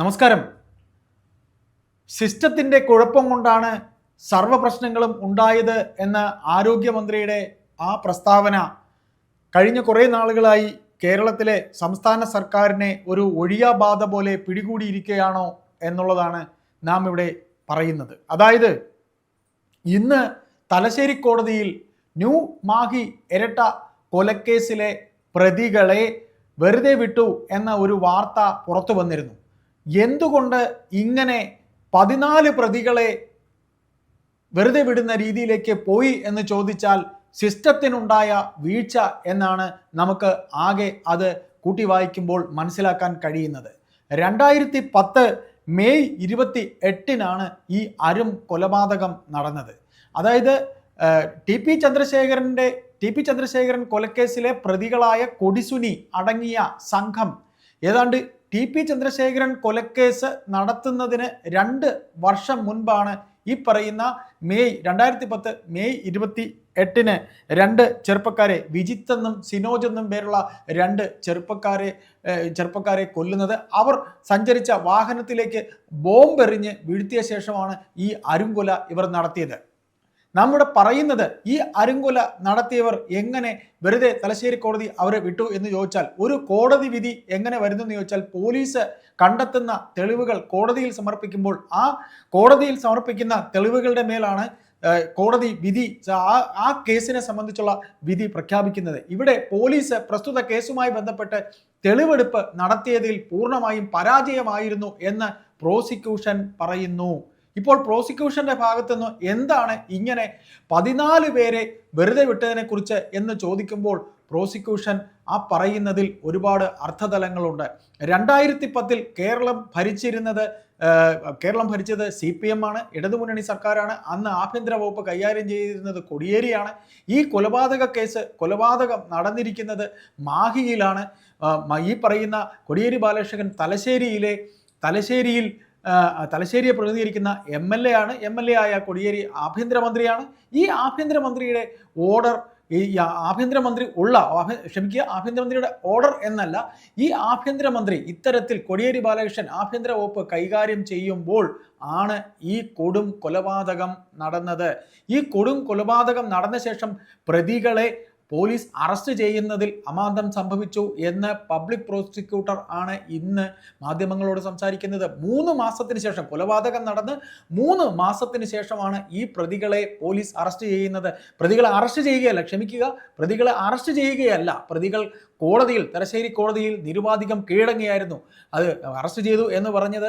നമസ്കാരം. സിസ്റ്റത്തിന്റെ കുഴപ്പം കൊണ്ടാണ് സർവ പ്രശ്നങ്ങളും ഉണ്ടായത് എന്ന ആരോഗ്യമന്ത്രിയുടെ ആ പ്രസ്താവന കഴിഞ്ഞ കുറേ നാളുകളായി കേരളത്തിലെ സംസ്ഥാന സർക്കാരിനെ ഒരു ഒഴിയാബാധ പോലെ പിടികൂടിയിരിക്കുകയാണോ എന്നുള്ളതാണ് നാം ഇവിടെ പറയുന്നത്. അതായത് ഇന്ന് തലശ്ശേരി കോടതിയിൽ ന്യൂ മാഹി ഇരട്ട കൊലക്കേസിലെ പ്രതികളെ വെറുതെ വിട്ടു എന്ന ഒരു വാർത്ത പുറത്തു വന്നിരുന്നു. എന്തുകൊണ്ട് ഇങ്ങനെ പതിനാല് പ്രതികളെ വെറുതെ വിടുന്ന രീതിയിലേക്ക് പോയി എന്ന് ചോദിച്ചാൽ സിസ്റ്റത്തിനുണ്ടായ വീഴ്ച എന്നാണ് നമുക്ക് ആകെ അത് കൂട്ടി വായിക്കുമ്പോൾ മനസ്സിലാക്കാൻ കഴിയുന്നത്. രണ്ടായിരത്തി പത്ത് മെയ് ഇരുപത്തി എട്ടിനാണ് ഈ അരും കൊലപാതകം നടന്നത്. അതായത് ടി പി ചന്ദ്രശേഖരന്റെ ടി പി ചന്ദ്രശേഖരൻ കൊലക്കേസിലെ പ്രതികളായ കൊടിസുനി അടങ്ങിയ സംഘം ഏതാണ്ട് ടി പി ചന്ദ്രശേഖരൻ കൊലക്കേസ് നടത്തുന്നതിന് രണ്ട് വർഷം മുൻപാണ് ഈ പറയുന്ന മെയ് രണ്ടായിരത്തി പത്ത് മെയ് ഇരുപത്തി എട്ടിന് രണ്ട് ചെറുപ്പക്കാരെ വിജിത്ത് എന്നും സിനോജ് എന്നും പേരുള്ള രണ്ട് ചെറുപ്പക്കാരെ ചെറുപ്പക്കാരെ കൊല്ലുന്നത്. അവർ സഞ്ചരിച്ച വാഹനത്തിലേക്ക് ബോംബെറിഞ്ഞ് വീഴ്ത്തിയ ശേഷമാണ് ഈ അരുങ്കൊല ഇവർ നടത്തിയത്. നമ്മുടെ പറയുന്നത് ഈ അരുങ്കൊല നടത്തിയവർ എങ്ങനെ വെറുതെ തലശ്ശേരി കോടതി അവരെ വിട്ടു എന്ന് ചോദിച്ചാൽ ഒരു കോടതി വിധി എങ്ങനെ വരുന്നു എന്ന് ചോദിച്ചാൽ പോലീസ് കണ്ടെത്തുന്ന തെളിവുകൾ കോടതിയിൽ സമർപ്പിക്കുമ്പോൾ ആ കോടതിയിൽ സമർപ്പിക്കുന്ന തെളിവുകളുടെ മേലാണ് കോടതി വിധി ആ ആ കേസിനെ സംബന്ധിച്ചുള്ള വിധി പ്രഖ്യാപിക്കുന്നത്. ഇവിടെ പോലീസ് പ്രസ്തുത കേസുമായി ബന്ധപ്പെട്ട് തെളിവെടുപ്പ് നടത്തിയതിൽ പൂർണമായും പരാജയമായിരുന്നു എന്ന് പ്രോസിക്യൂഷൻ പറയുന്നു. ഇപ്പോൾ പ്രോസിക്യൂഷന്റെ ഭാഗത്തുനിന്ന് എന്താണ് ഇങ്ങനെ പതിനാല് പേരെ വെറുതെ വിട്ടതിനെ കുറിച്ച് എന്ന് ചോദിക്കുമ്പോൾ പ്രോസിക്യൂഷൻ ആ പറയുന്നതിൽ ഒരുപാട് അർത്ഥതലങ്ങളുണ്ട്. രണ്ടായിരത്തി പത്തിൽ കേരളം ഭരിച്ചിരുന്നത് കേരളം ഭരിച്ചത് സി പി എം ആണ് ഇടതുമുന്നണി സർക്കാരാണ്. അന്ന് ആഭ്യന്തര വകുപ്പ് കൈകാര്യം ചെയ്തിരുന്നത് കൊടിയേരിയാണ്. ഈ കൊലപാതക കേസ് കൊലപാതകം നടന്നിരിക്കുന്നത് മാഹിയിലാണ്. ഈ പറയുന്ന കൊടിയേരി ബാലകൃഷ്ണൻ തലശ്ശേരിയിലെ തലശ്ശേരിയിൽ തലശ്ശേരിയെ പ്രതിനിധീകരിക്കുന്ന എം എൽ എ ആണ്. എം എൽ എ ആയ കൊടിയേരി ആഭ്യന്തരമന്ത്രിയാണ്. ഈ ആഭ്യന്തരമന്ത്രിയുടെ ഓർഡർ ഈ ആഭ്യന്തരമന്ത്രി ഉള്ള ക്ഷമിക്കുക ആഭ്യന്തരമന്ത്രിയുടെ ഓർഡർ എന്നല്ല ഈ ആഭ്യന്തരമന്ത്രി ഇത്തരത്തിൽ കൊടിയേരി ബാലകൃഷ്ണൻ ആഭ്യന്തര വകുപ്പ് കൈകാര്യം ചെയ്യുമ്പോൾ ആണ് ഈ കൊടും കൊലപാതകം നടന്നത്. ഈ കൊടും കൊലപാതകം നടന്ന ശേഷം പ്രതികളെ പോലീസ് അറസ്റ്റ് ചെയ്യുന്നതിൽ അമാന്തം സംഭവിച്ചു എന്ന് പബ്ലിക് പ്രോസിക്യൂട്ടർ ആണ് ഇന്ന് മാധ്യമങ്ങളോട് സംസാരിക്കുന്നത്. മൂന്ന് മാസത്തിന് ശേഷം കൊലപാതകം നടന്ന് മൂന്ന് മാസത്തിന് ശേഷമാണ് ഈ പ്രതികളെ പോലീസ് അറസ്റ്റ് ചെയ്യുന്നത്. പ്രതികളെ അറസ്റ്റ് ചെയ്യുകയല്ല ക്ഷമിക്കുക. പ്രതികളെ അറസ്റ്റ് ചെയ്യുകയല്ല. പ്രതികൾ കോടതിയിൽ തലശ്ശേരി കോടതിയിൽ നിരുപാധികം കീഴടങ്ങിയായിരുന്നു. അത് അറസ്റ്റ് ചെയ്തു എന്ന് പറഞ്ഞത്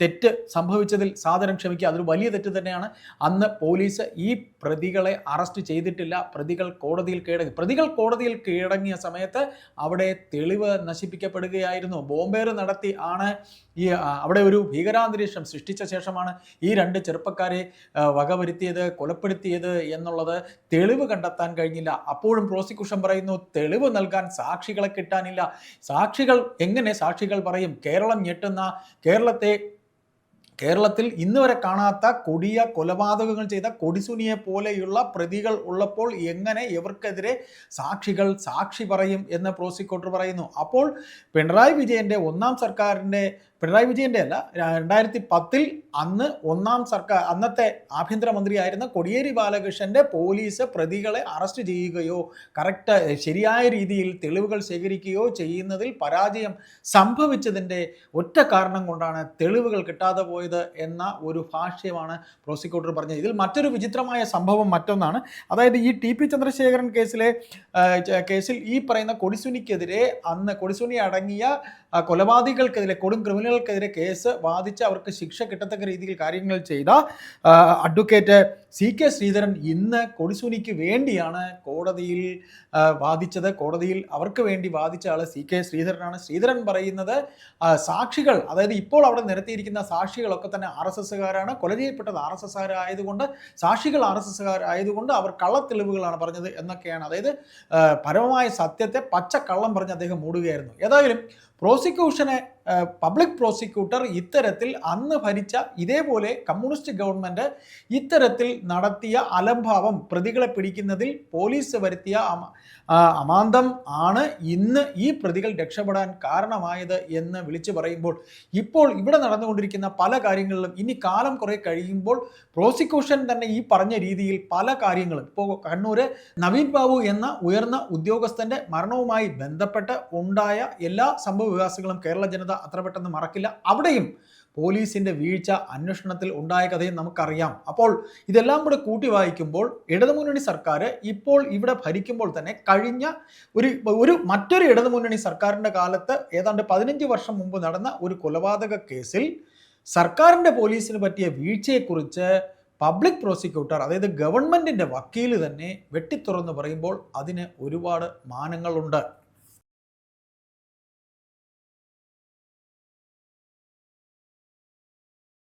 തെറ്റ് സംഭവിച്ചതിൽ സാധനം ക്ഷമിക്കുക. അതൊരു വലിയ തെറ്റ് തന്നെയാണ്. അന്ന് പോലീസ് ഈ പ്രതികളെ അറസ്റ്റ് ചെയ്തിട്ടില്ല. പ്രതികൾ കോടതിയിൽ കീഴടങ്ങി. പ്രതികൾ കോടതിയിൽ കീഴടങ്ങിയ സമയത്ത് അവിടെ തെളിവ് നശിപ്പിക്കപ്പെടുകയായിരുന്നു. ബോംബേറ് നടത്തി ആണ് ഈ അവിടെ ഒരു ഭീകരാന്തരീക്ഷം സൃഷ്ടിച്ച ശേഷമാണ് ഈ രണ്ട് ചെറുപ്പക്കാരെ വകവരുത്തിയത് കൊലപ്പെടുത്തിയത് എന്നുള്ളത് തെളിവ് കണ്ടെത്താൻ കഴിഞ്ഞില്ല. അപ്പോഴും പ്രോസിക്യൂഷൻ പറയുന്നു തെളിവ് നൽകാൻ സാക്ഷികളെ കിട്ടാനില്ല. സാക്ഷികൾ എങ്ങനെ സാക്ഷികൾ പറയും? കേരളം ഞെട്ടുന്ന കേരളത്തെ കേരളത്തിൽ ഇന്ന് വരെ കാണാത്ത കൊടിയ കൊലപാതകങ്ങൾ ചെയ്ത കൊടിസുനിയെ പോലെയുള്ള പ്രതികൾ ഉള്ളപ്പോൾ എങ്ങനെ ഇവർക്കെതിരെ സാക്ഷികൾ സാക്ഷി പറയും എന്ന് പ്രോസിക്യൂട്ടർ പറയുന്നു. അപ്പോൾ പിണറായി വിജയന്റെ ഒന്നാം സർക്കാരിന്റെ പിണറായി വിജയന്റെ അല്ല രണ്ടായിരത്തി പത്തിൽ അന്ന് ഒന്നാം സർക്കാർ അന്നത്തെ ആഭ്യന്തരമന്ത്രിയായിരുന്ന കൊടിയേരി ബാലകൃഷ്ണന്റെ പോലീസ് പ്രതികളെ അറസ്റ്റ് ചെയ്യുകയോ കറക്റ്റ് ശരിയായ രീതിയിൽ തെളിവുകൾ ശേഖരിക്കുകയോ ചെയ്യുന്നതിൽ പരാജയം സംഭവിച്ചതിന്റെ ഒറ്റ കാരണം കൊണ്ടാണ് തെളിവുകൾ കിട്ടാതെ പോയത് എന്ന ഒരു ഭാഷ്യമാണ് പ്രോസിക്യൂട്ടർ പറഞ്ഞത്. ഇതിൽ മറ്റൊരു വിചിത്രമായ സംഭവം മറ്റൊന്നാണ്. അതായത് ഈ ടി പി ചന്ദ്രശേഖരൻ കേസിലെ കേസിൽ ഈ പറയുന്ന കൊടിസുനിക്കെതിരെ അന്ന് കൊടിസുനി അടങ്ങിയ കൊലപാതകൾക്കെതിരെ കൊടും ക്രിമിനലുകൾക്കെതിരെ കേസ് വാദിച്ച് അവർക്ക് ശിക്ഷ കിട്ടത്തക്ക രീതിയിൽ കാര്യങ്ങൾ ചെയ്ത അഡ്വക്കേറ്റ് സി കെ ശ്രീധരൻ ഇന്ന് കൊടിസുനിക്ക് വേണ്ടിയാണ് കോടതിയിൽ വാദിച്ചത്. കോടതിയിൽ അവർക്ക് വേണ്ടി വാദിച്ച ആൾ സി കെ ശ്രീധരനാണ്. ശ്രീധരൻ പറയുന്നത് സാക്ഷികൾ അതായത് ഇപ്പോൾ അവിടെ നിരത്തിയിരിക്കുന്ന സാക്ഷികളൊക്കെ തന്നെ ആർ എസ് എസ്സുകാരാണ്. കൊല ചെയ്യപ്പെട്ടത് ആർ എസ് എസ്സുകാരായതുകൊണ്ട് സാക്ഷികൾ ആർ എസ് എസ്സുകാരായതുകൊണ്ട് അവർ കള്ളത്തെളിവുകളാണ് പറഞ്ഞത് എന്നൊക്കെയാണ്. അതായത് പരമമായ സത്യത്തെ പച്ച കള്ളം പറഞ്ഞ് അദ്ദേഹം മൂടുകയായിരുന്നു. ഏതായാലും പ്രോസിക്യൂഷനെ പബ്ലിക് പ്രോസിക്യൂട്ടർ ഇത്തരത്തിൽ അന്ന് ഭരിച്ച ഇതേപോലെ കമ്മ്യൂണിസ്റ്റ് ഗവൺമെന്റ് ഇത്തരത്തിൽ നടത്തിയ അലംഭാവം പ്രതികളെ പിടിക്കുന്നതിൽ പോലീസ് വരുത്തിയ അമാന്തം ആണ് ഇന്ന് ഈ പ്രതികൾ രക്ഷപ്പെടാൻ കാരണമായത് എന്ന് വിളിച്ചു പറയുമ്പോൾ ഇപ്പോൾ ഇവിടെ നടന്നുകൊണ്ടിരിക്കുന്ന പല കാര്യങ്ങളിലും ഇനി കാലം കുറെ കഴിയുമ്പോൾ പ്രോസിക്യൂഷൻ തന്നെ ഈ പറഞ്ഞ രീതിയിൽ പല കാര്യങ്ങളും ഇപ്പോൾ കണ്ണൂര് നവീൻ ബാബു എന്ന ഉയർന്ന ഉദ്യോഗസ്ഥന്റെ മരണവുമായി ബന്ധപ്പെട്ട് ഉണ്ടായ എല്ലാ സംഭവ വികാസങ്ങളും കേരള ജനത അത്ര പെട്ടെന്ന് മറക്കില്ല. അവിടെയും പോലീസിന്റെ വീഴ്ച അന്വേഷണത്തിൽ ഉണ്ടായ കഥയും നമുക്കറിയാം. അപ്പോൾ ഇതെല്ലാം കൂടെ കൂട്ടി വായിക്കുമ്പോൾ ഇടതുമുന്നണി സർക്കാർ ഇപ്പോൾ ഇവിടെ ഭരിക്കുമ്പോൾ തന്നെ കഴിഞ്ഞ ഒരു ഒരു മറ്റൊരു ഇടതുമുന്നണി സർക്കാരിന്റെ കാലത്ത് ഏതാണ്ട് പതിനഞ്ച് വർഷം മുമ്പ് നടന്ന ഒരു കൊലപാതക കേസിൽ സർക്കാരിന്റെ പോലീസിന് പറ്റിയ വീഴ്ചയെക്കുറിച്ച് പബ്ലിക് പ്രോസിക്യൂട്ടർ അതായത് ഗവൺമെന്റിന്റെ വക്കീൽ തന്നെ വെട്ടിത്തുറന്ന് പറയുമ്പോൾ അതിന് ഒരുപാട് മാനങ്ങളുണ്ട്.